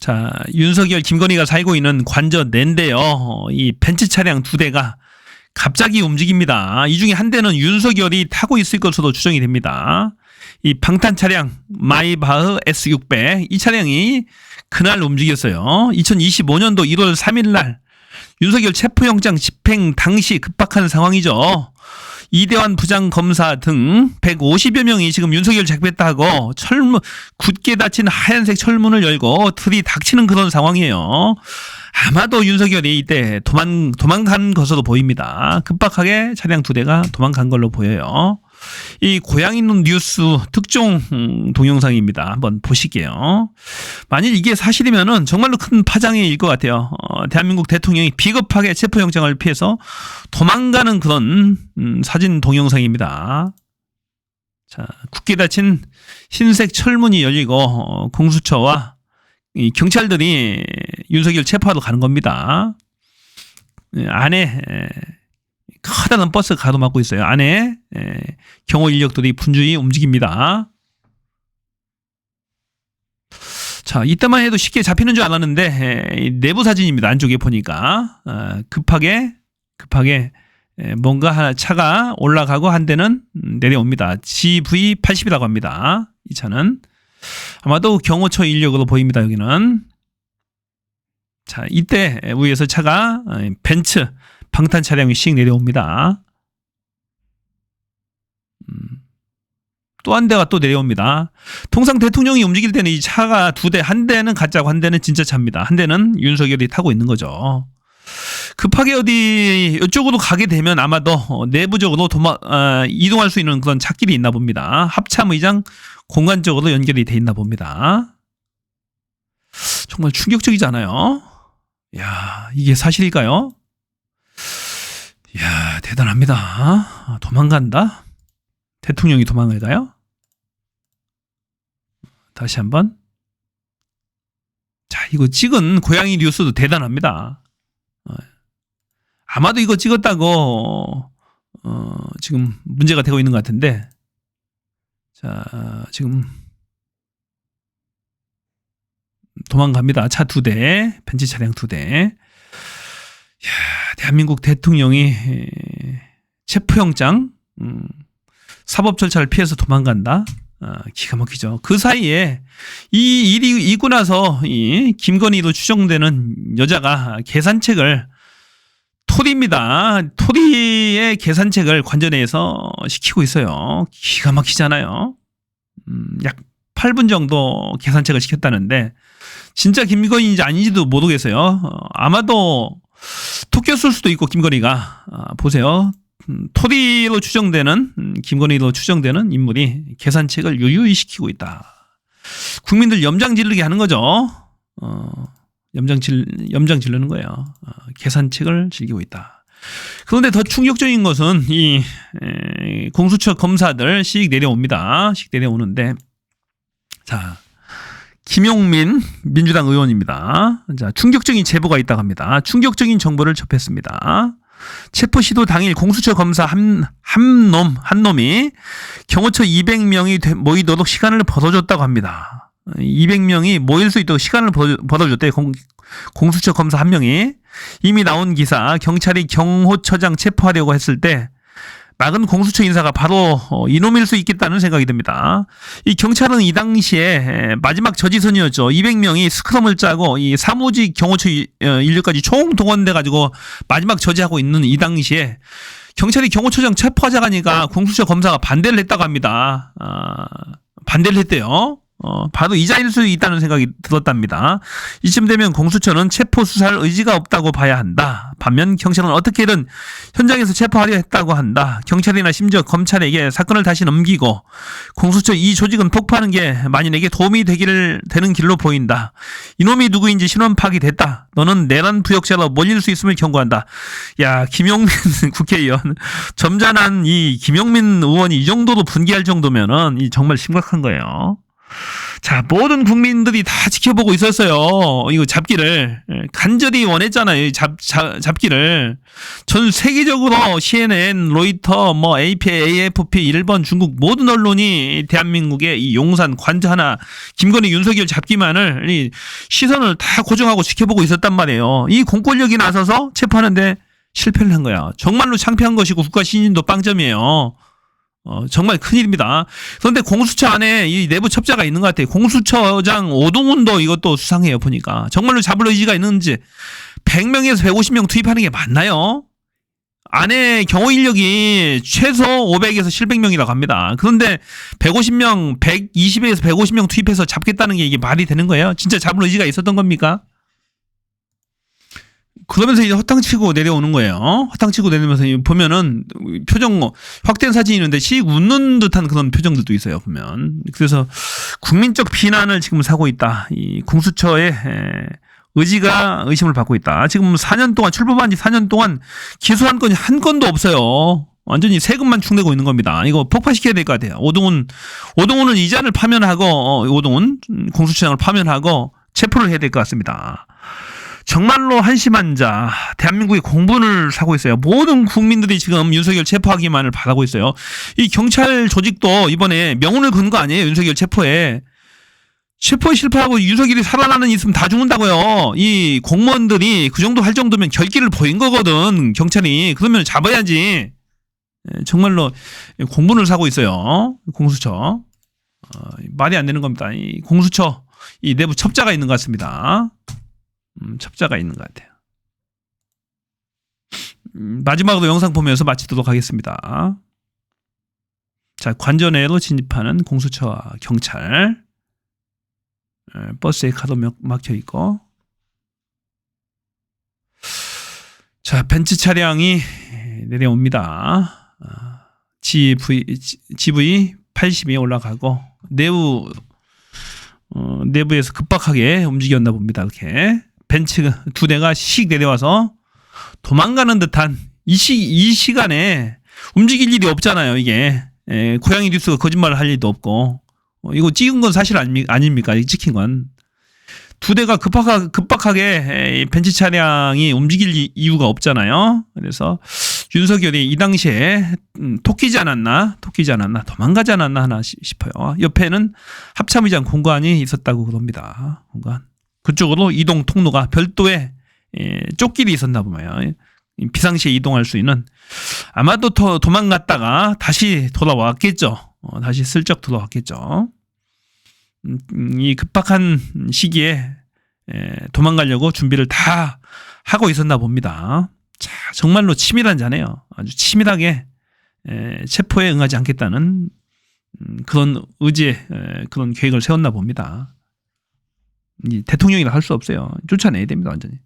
자, 윤석열, 김건희가 살고 있는 관저 내인데요. 어, 이 벤츠 차량 두 대가 갑자기 움직입니다. 이 중에 한 대는 윤석열이 타고 있을 것으로 추정이 됩니다. 이 방탄 차량 마이바흐 S600 이 차량이 그날 움직였어요. 2025년도 1월 3일 날 윤석열 체포영장 집행 당시 급박한 상황이죠. 이대환 부장검사 등 150여 명이 지금 윤석열 잡겠다고 철문, 굳게 닫힌 하얀색 철문을 열고 틀이 닥치는 그런 상황이에요. 아마도 윤석열이 이때 도망, 도망간 것으로 보입니다. 급박하게 차량 두 대가 도망간 걸로 보여요. 이 고향 있는 뉴스 특종 음, 동영상입니다. 한번 보실게요. 만일 이게 사실이면은 정말로 큰 파장일 것 같아요. 어, 대한민국 대통령이 비겁하게 체포영장을 피해서 도망가는 그런 음, 사진 동영상입니다. 자, 굳게 닫힌 흰색 철문이 열리고 어, 공수처와 이 경찰들이 윤석열 체포하러 가는 겁니다. 예, 안에 에, 커다란 버스 가 가로막고 있어요. 안에 에, 경호 인력들이 분주히 움직입니다. 자, 이때만 해도 쉽게 잡히는 줄 알았는데 에, 이 내부 사진입니다. 안쪽에 보니까 어, 급하게 급하게 에, 뭔가 하나 차가 올라가고 한 대는 음, 내려옵니다. GV80이라고 합니다. 이 차는 아마도 경호처 인력으로 보입니다. 여기는 자 이때 위에서 차가 어, 벤츠 방탄 차량이 씩 내려옵니다. 음, 또한 대가 또 내려옵니다. 통상 대통령이 움직일 때는 이 차가 두 대, 한 대는 가짜고 한 대는 진짜 차입니다. 한 대는 윤석열이 타고 있는 거죠. 급하게 어디 이쪽으로 가게 되면 아마도 어, 내부적으로 도마, 어, 이동할 수 있는 그런 찾길이 있나 봅니다. 합참 의장 공간적으로 연결이 돼 있나 봅니다. 정말 충격적이잖아요. 야, 이게 사실일까요? 야, 대단합니다. 아, 도망간다? 대통령이 도망을 가요? 다시 한번. 자, 이거 찍은 고양이 뉴스도 대단합니다. 어, 아마도 이거 찍었다고, 어, 지금 문제가 되고 있는 것 같은데, 자, 지금 도망갑니다. 차 두 대, 벤츠 차량 두 대. 야, 대한민국 대통령이 에, 체포영장, 음, 사법 절차를 피해서 도망간다. 아, 기가 막히죠. 그 사이에 이 일이 있고 나서 이 김건희로 추정되는 여자가 계산책을 토리입니다. 토리의 계산책을 관전해서 시키고 있어요. 기가 막히잖아요. 음, 약 8분 정도 계산책을 시켰다는데 진짜 김건희인지 아닌지도 모르겠어요. 어, 아마도 토끼였을 수도 있고 김건희가 아, 보세요. 음, 토리로 추정되는 음, 김건희로 추정되는 인물이 계산책을 유유히 시키고 있다. 국민들 염장 지르게 하는 거죠. 어, 염장 질 염장 지르는 거예요. 어, 계산책을 즐기고 있다. 그런데 더 충격적인 것은 이 에, 공수처 검사들 씩 내려옵니다. 씩 내려오는데 자 김용민 민주당 의원입니다. 자 충격적인 제보가 있다고 합니다. 충격적인 정보를 접했습니다. 체포 시도 당일 공수처 검사 한, 한 놈, 한 놈이 경호처 200명이 모이도록 시간을 벌어줬다고 합니다. 200명이 모일 수 있도록 시간을 벌어줬대. 공, 공수처 검사 한 명이. 이미 나온 기사, 경찰이 경호처장 체포하려고 했을 때 막은 공수처 인사가 바로 어, 이놈일 수 있겠다는 생각이 듭니다. 이 경찰은 이 당시에 마지막 저지선이었죠. 200명이 스크럼을 짜고 이 사무직 경호처 어, 인력까지 총 동원돼 가지고 마지막 저지하고 있는 이 당시에 경찰이 경호처장 체포하자 가니까 공수처 검사가 반대를 했다고 합니다. 아, 반대를 했대요. 어, 바로 이자일 수 있다는 생각이 들었답니다. 이쯤 되면 공수처는 체포 수사할 의지가 없다고 봐야 한다. 반면 경찰은 어떻게든 현장에서 체포하려 했다고 한다. 경찰이나 심지어 검찰에게 사건을 다시 넘기고 공수처 이 조직은 폭파하는 게 만인에게 도움이 되기를 되는 길로 보인다. 이놈이 누구인지 신원 파악이 됐다. 너는 내란 부역자로 몰릴 수 있음을 경고한다. 야 김용민 국회의원 점잖은 이 김용민 의원이 이 정도로 분개할 정도면은 이 정말 심각한 거예요. 자, 모든 국민들이 다 지켜보고 있었어요. 이거 잡기를. 예, 간절히 원했잖아요. 이 잡, 잡, 잡기를. 전 세계적으로 CNN, 로이터, 뭐, AP, AFP, 일본, 중국 모든 언론이 대한민국의 이 용산, 관저 하나, 김건희, 윤석열 잡기만을 이 시선을 다 고정하고 지켜보고 있었단 말이에요. 이 공권력이 나서서 체포하는데 실패를 한 거야. 정말로 창피한 것이고 국가 신인도 빵점이에요. 어, 정말 큰일입니다. 그런데 공수처 안에 이 내부 첩자가 있는 것 같아요. 공수처장 오동훈도 이것도 수상해요, 보니까. 정말로 잡을 의지가 있는지 100명에서 150명 투입하는 게 맞나요? 안에 경호 인력이 최소 500에서 700명이라고 합니다. 그런데 150명, 120에서 150명 투입해서 잡겠다는 게 이게 말이 되는 거예요? 진짜 잡을 의지가 있었던 겁니까? 그러면서 이제 허탕치고 내려오는 거예요. 허탕치고 이 보면은 표정 확대한 사진이 있는데 씩 웃는 듯한 그런 표정들도 있어요. 보면 그래서 국민적 비난을 지금 사고 있다. 이 공수처의 에, 의지가 의심을 받고 있다. 지금 4년 동안 출범한 지 4년 동안 기소한 건이 한 건도 없어요. 완전히 세금만 충내고 있는 겁니다. 이거 폭파시켜야 될 것 같아요. 오동훈 오동훈은 이자를 파면하고 어, 오동훈 공수처장을 파면하고 체포를 해야 될 것 같습니다. 정말로 한심한 자, 대한민국이 공분을 사고 있어요. 모든 국민들이 지금 윤석열 체포하기만을 바라고 있어요. 이 경찰 조직도 이번에 명운을 건 거 아니에요? 윤석열 체포에. 체포에 실패하고 윤석열이 살아나는 일 있으면 다 죽는다고요. 이 공무원들이 그 정도 할 정도면 결기를 보인 거거든. 경찰이. 그러면 잡아야지. 예, 정말로 공분을 사고 있어요. 공수처. 어, 말이 안 되는 겁니다. 이 공수처 이 내부 첩자가 있는 것 같습니다. 음, 첩자가 있는 것 같아요. 음, 마지막으로 영상 보면서 마치도록 하겠습니다. 자, 관전외로 진입하는 공수처와 경찰. 에, 버스에 가도 막- 막혀 있고. 자, 벤츠 차량이 내려옵니다. 아, GV, GV 80이 올라가고, 내부, 어, 내부에서 급박하게 움직였나 봅니다. 이렇게. 벤츠 두 대가 씩 내려와서 도망가는 듯한 이, 시, 이 시간에 움직일 일이 없잖아요, 이게. 에, 고양이 뉴스가 거짓말을 할 일도 없고. 어, 이거 찍은 건 사실 아닙, 아닙니까? 이 찍힌 건. 두 대가 급박하, 급박하게 에, 벤츠 차량이 움직일 이- 이유가 없잖아요. 그래서 윤석열이 이 당시에 음, 토끼지 않았나, 토끼지 않았나, 도망가지 않았나 하나 시- 싶어요. 옆에는 합참의장 공간이 있었다고 그럽니다. 공간. 그쪽으로 이동 통로가 별도의 예, 쪽길이 있었나 보면 비상시에 이동할 수 있는 아마도 더 도망갔다가 다시 돌아왔겠죠. 어, 다시 슬쩍 돌아왔겠죠. 음, 음, 이 급박한 시기에 에, 도망가려고 준비를 다 하고 있었나 봅니다. 자, 정말로 치밀한 자네요. 아주 치밀하게 에, 체포에 응하지 않겠다는 음, 그런 의지에 에, 그런 계획을 세웠나 봅니다. 이 대통령이라 할 수 없어요. 쫓아내야 됩니다, 완전히.